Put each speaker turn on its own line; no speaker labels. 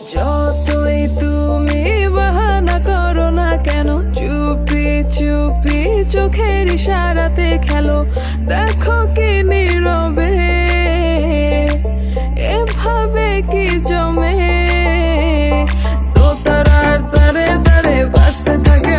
যতই তুমি বাহানা করো না কেন, চুপি চুপি চোখের ইশারাতে খেলো। দেখো কি নীরবে, এভাবে কি জমে। তো তার তারে তারে বাঁচতে থাকে